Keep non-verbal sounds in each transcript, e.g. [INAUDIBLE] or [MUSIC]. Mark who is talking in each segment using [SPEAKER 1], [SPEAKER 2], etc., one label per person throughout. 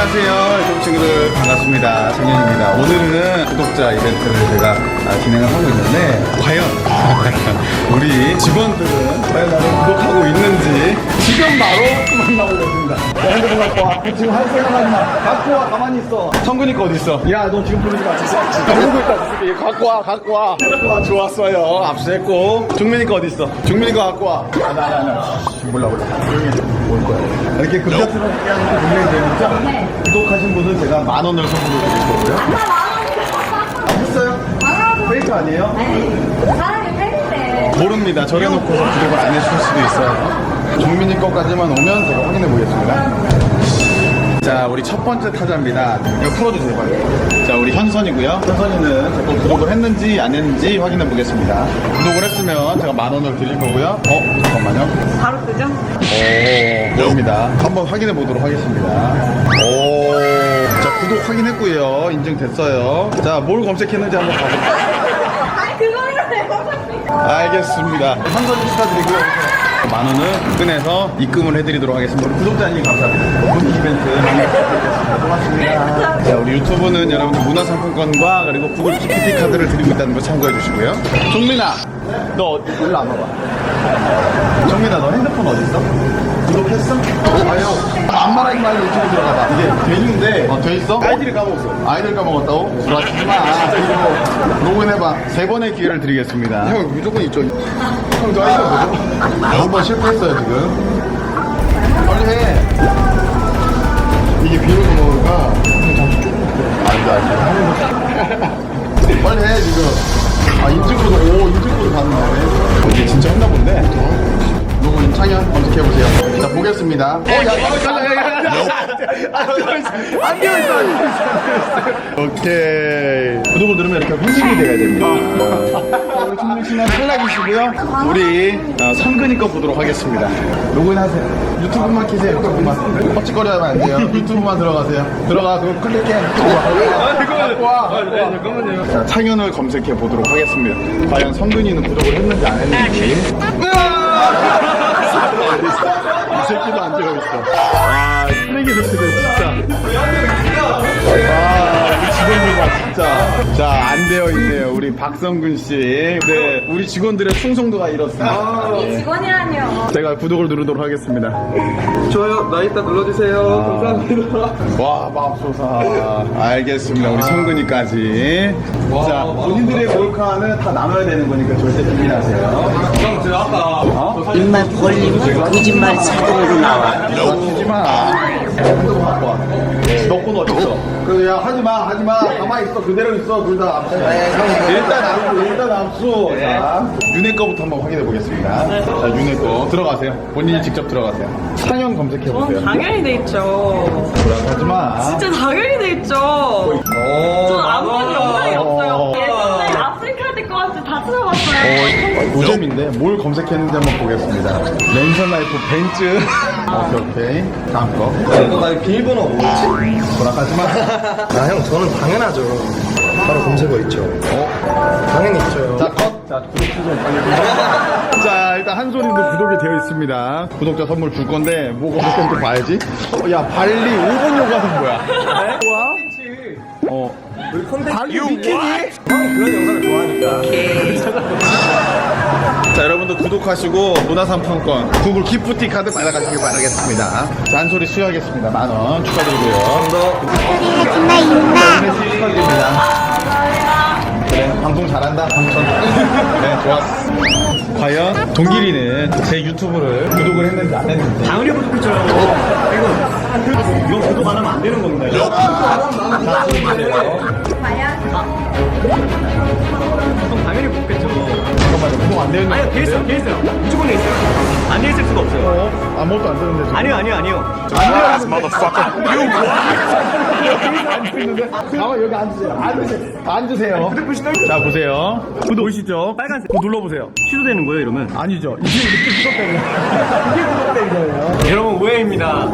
[SPEAKER 1] 안녕하세요. 유튜브 친구들 반갑습니다. 정현입니다. 오늘은 구독자 이벤트를 제가 아, 진행을 하고 있는데 과연 [LAUGHS] 우리 직원들은 과연 나를 있는 지 지금 바로 만나보겠습니다. 야, 핸드폰 갖고 와. 지금 할 생각하지 마. 갖고 와. 가만히 있어. 성근이 거 어디 있어? 야, 너 지금 부르지 마. 진짜. 부르고 있다. 이거 갖고 와. 갖고 와. 갖고 와. 좋았어요. 압수했고. 종민이 거 어디 있어? 종민이 거 갖고 와. 아, 나, 나, 나. 몰라, 몰라. 조용히 해. 올 거야. 이렇게 급작스럽게 하는 거 분명히 되니까
[SPEAKER 2] 네.
[SPEAKER 1] 구독하신 분은 제가 만 원을 선물로 드릴 거고요. 아, 했어요? 페이크 아니에요?
[SPEAKER 2] 사람이 팬인데.
[SPEAKER 1] 모릅니다. 정해놓고서 구독을 안 해주실 수도 있어요. 종민이 거까지만 오면 제가 확인해 보겠습니다. 자, 우리 첫 번째 타자입니다. 이거 풀어주세요, 빨리. 자, 우리 현선이고요. 현선이는 제거 구독을 했는지 안 했는지 확인해 보겠습니다. 구독을 했으면 제가 만 원을 드릴 거고요. 어, 잠깐만요.
[SPEAKER 2] 바로 뜨죠?
[SPEAKER 1] 오, 보입니다. 한번 확인해 보도록 하겠습니다. 오, 자, 구독 확인했고요. 인증됐어요. 자, 뭘 검색했는지 한번 가볼까요? [LAUGHS]
[SPEAKER 2] 아니, 그거를 해요.
[SPEAKER 1] 알겠습니다. 한선이 축하드리고요. 만 원을 꺼내서 입금을 해드리도록 하겠습니다. 구독자님 감사합니다. 본 이벤트 많이 부탁드리겠습니다. 고맙습니다. 자, 우리 유튜브는 여러분들 문화상품권과 그리고 구글 GPT 카드를 드리고 있다는 거 참고해 주시고요. 종민아, 너 일로 안 와봐. 종민아, 너 핸드폰 어디 있어? 구독했어? 아유, 안 말하지 말고 유튜브 들어가봐. 이게 되는데, 어, 돼 있어? 아이디를 까먹었어. 아이디를 까먹었다고? 불안하지 마. 그리고 로그인해봐. 세 번의 기회를 드리겠습니다. 형, 무조건 있죠. 형, 너 아이디가 뭐죠? 한번 실패했어요, 지금. 빨리 해. 이게 비밀 검색해보세요 자 보겠습니다. 어 야 야 야야야안 되어있어 오케이. 구독을 누르면 이렇게 확인이 돼야 됩니다. 우리 씨는 탈락이시고요. 우리 어, 성근이 거 보도록 하겠습니다. 로그인하세요. 유튜브만 키세요 유튜브만. 헛짓거리 하면 안 돼요. 유튜브만 들어가세요. 들어가 그거 클릭해. 와. 잠깐만요. 자, 창현을 검색해 보도록 하겠습니다. 과연 성근이는 구독을 했는지 안 했는지 자, 안 되어 있네요. 우리 박성근 씨. 네, 우리 직원들의 충성도가 이렇습니다. 네.
[SPEAKER 2] 직원이라뇨.
[SPEAKER 1] 제가 구독을 누르도록 하겠습니다.
[SPEAKER 3] 좋아요. 나 이따 눌러주세요. 감사합니다.
[SPEAKER 1] 와, 맙소사. 알겠습니다. 우리 성근이까지. 자, 본인들의 몰카는 다 나눠야 되는 거니까 절대 비밀하세요.
[SPEAKER 3] 형, 제가 아까
[SPEAKER 4] 입만 벌리면 거짓말 사전으로 나와.
[SPEAKER 1] 마. 핸드폰 갖고 와. 너건 어딨어? 야, 하지 마, 하지 마. 가만히 있어. 그대로 있어. 둘다 압수. 일단 압수, 일단 압수. 자, 윤혜 거부터 한번 확인해 보겠습니다. 자, 윤혜 거. 들어가세요. 본인이 직접 들어가세요. 상형 검색해 보세요.
[SPEAKER 5] 당연히 돼 있죠.
[SPEAKER 1] 불안하지 마.
[SPEAKER 5] 진짜 당연히 돼 있죠. 저는 아무런 영상이 없어요.
[SPEAKER 1] 어.
[SPEAKER 5] 예전에
[SPEAKER 1] 노잼인데 뭘 검색했는지 한번 보겠습니다. 랜선 라이프 벤츠. [LAUGHS] 오케이, 오케이. 다음 거.
[SPEAKER 3] 이거 나 비밀번호 뭐였지?
[SPEAKER 1] 불안하지 마.
[SPEAKER 3] 아, [LAUGHS] 형, 저는 당연하죠. 바로 검색어 있죠.
[SPEAKER 1] 어?
[SPEAKER 3] 당연히 있죠.
[SPEAKER 1] 자, 컷. 자, 구독 취소 빨리. 자, 일단 한솔이도 구독이 되어 있습니다. 구독자 선물 줄 건데, 뭐 검색했는지 봐야지. 어, 야, 발리 5분 요가는 뭐야? 뭐야? 어. 발리 비키니?
[SPEAKER 3] 형이 그런 영상을 좋아하니까.
[SPEAKER 1] 자, 여러분들 구독하시고 문화상품권 구글 기프티 카드 받아가시길 바라겠습니다. 자, 한솔이 수여하겠습니다. 만원 축하드리고요.
[SPEAKER 4] 하지마 임마.
[SPEAKER 1] 축하드립니다. 그래, 방송 잘한다, 방송. [LAUGHS] 네, 좋았어. 과연 동길이는 제 유튜브를 구독을 했는지 안 했는지.
[SPEAKER 3] 당연히 구독했죠. 이거, 이거 구독 안 하면 안 되는 겁니다. 형, 당연히 구독했죠.
[SPEAKER 1] 잠깐만요, 구독 안 되는
[SPEAKER 3] 아니요, 돼 있어요, 돼 있어요. 무조건 돼 있어요. 안 돼 있을 수가 없어요.
[SPEAKER 1] 어? 아무것도 안 되는데. 지금.
[SPEAKER 3] 아니요, 아니요, 아니요.
[SPEAKER 1] 안 되는데. 앉는데? 가만 여기 앉으세요. 앉으세요. 앉으세요. 자, 보세요. 구독 보이시죠?
[SPEAKER 3] 빨간색. 그거 눌러보세요. 취소되는 거예요, 이러면?
[SPEAKER 1] 아니죠. 이게 이렇게 거예요. [LAUGHS] 이게 구독된 거예요.
[SPEAKER 3] 여러분, 오해입니다.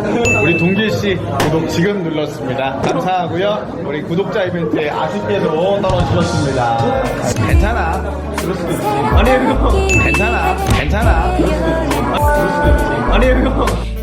[SPEAKER 1] 우리 동길 씨 구독 지금 눌렀습니다. 감사하고요. 우리 구독자 이벤트에 아쉽게도 떨어지셨습니다. 괜찮아. 그럴 수도 있지.
[SPEAKER 3] 아니, 이거.
[SPEAKER 1] 괜찮아. 괜찮아. 그럴 수도 있지.
[SPEAKER 3] 아니, 이거.